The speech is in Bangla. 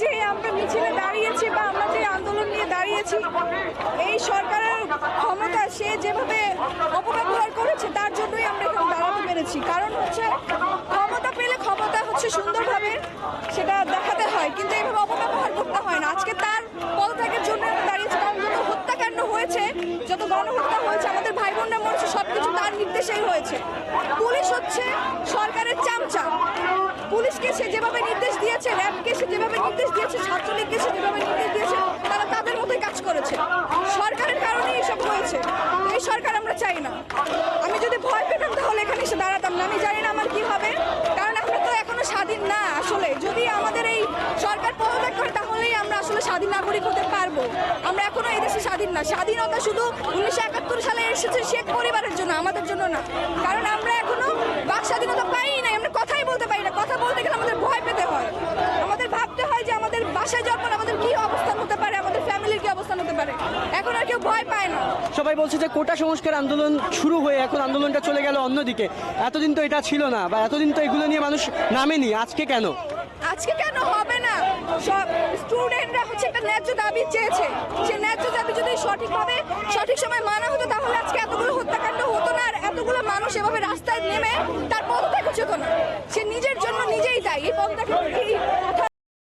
যে আমরা মিছিলে দাঁড়িয়েছি বা আমরা যে আন্দোলন নিয়ে দাঁড়িয়েছি, এই সরকারের ক্ষমতা সে যেভাবে অপব্যবহার করেছে, তার জন্যই আমরা এখানে দাঁড়াতে পেরেছি। কারণ হচ্ছে, ক্ষমতা পেলে ক্ষমতা হচ্ছে সুন্দরভাবে, সেটা দেখাতে হয়, কিন্তু এইভাবে অপব্যবহার করতে হয় না। আজকে তার পদত্যাগের জন্য আমরা দাঁড়িয়েছি, কারণ যত হত্যাকাণ্ড হয়েছে, যত গণহত্যা হয়েছে, আমাদের ভাই বোনরা মরেছে, সবকিছু তার নির্দেশেই হয়েছে পুলিশ হচ্ছে সরকারের চামচা পুলিশকে সে যেভাবে নির্দেশ দিয়েছে, র্যাবকে সে যেভাবে নির্দেশ দিয়েছে, ছাত্রলীগকে সে যেভাবে নির্দেশ দিয়েছে, তারা তাদের মতোই কাজ করেছে। সরকারের কারণে এইসব হয়েছে। এই সরকার আমরা চাই না। আমি যদি ভয় পেতাম তাহলে এখানে এসে দাঁড়াতাম না। আমি জানি না আমার কি হবে, কারণ আমরা তো এখনও স্বাধীন না আসলে। যদি আমাদের এই সরকার পদত্যাগ করে, তাহলেই আমরা আসলে স্বাধীন নাগরিক হতে পারব। আমরা এখনও এই দেশে স্বাধীন না। স্বাধীনতা শুধু উনিশশো একাত্তর সালে এসেছে শেখ পরিবারের জন্য, আমাদের জন্য না। কারণ আমরা এখনও বাক স্বাধীনতা পাই নাই আমরা কথাই বলতে পারি না কথা বলতে গেলে আমাদের ভয় পেতে হয় আমাদের ভাবতে হয় যে আমাদের বাসায় যাওয়ার পর আমাদের কি অবস্থান হতে পারে আমাদের ফ্যামিলির কি অবস্থান হতে পারে। এখন আর কেউ ভয় পায় না। সবাই বলছে যে কোটা সংস্কার আন্দোলন শুরু হয়ে এখন আন্দোলনটা চলে গেল অন্যদিকে। এতদিন তো এটা ছিল না বা এতদিন তো এগুলো নিয়ে মানুষ নামেনি। আজকে কেন? আজকে কেন হবে না? সব স্টুডেন্টরা হচ্ছে একটা ন্যায্য দাবি চেয়েছে। সে ন্যায্য দাবি যদি সঠিকভাবে সঠিক সময় মানা হতো তাহলে আজকে এতগুলো হত্যাকাণ্ড হতো না আর এতগুলো মানুষ এভাবে রাস্তায় নেমে তার পদত্যাগ হতো না। সে নিজের জন্য নিজেই দায়ী। এই পদত্যাগ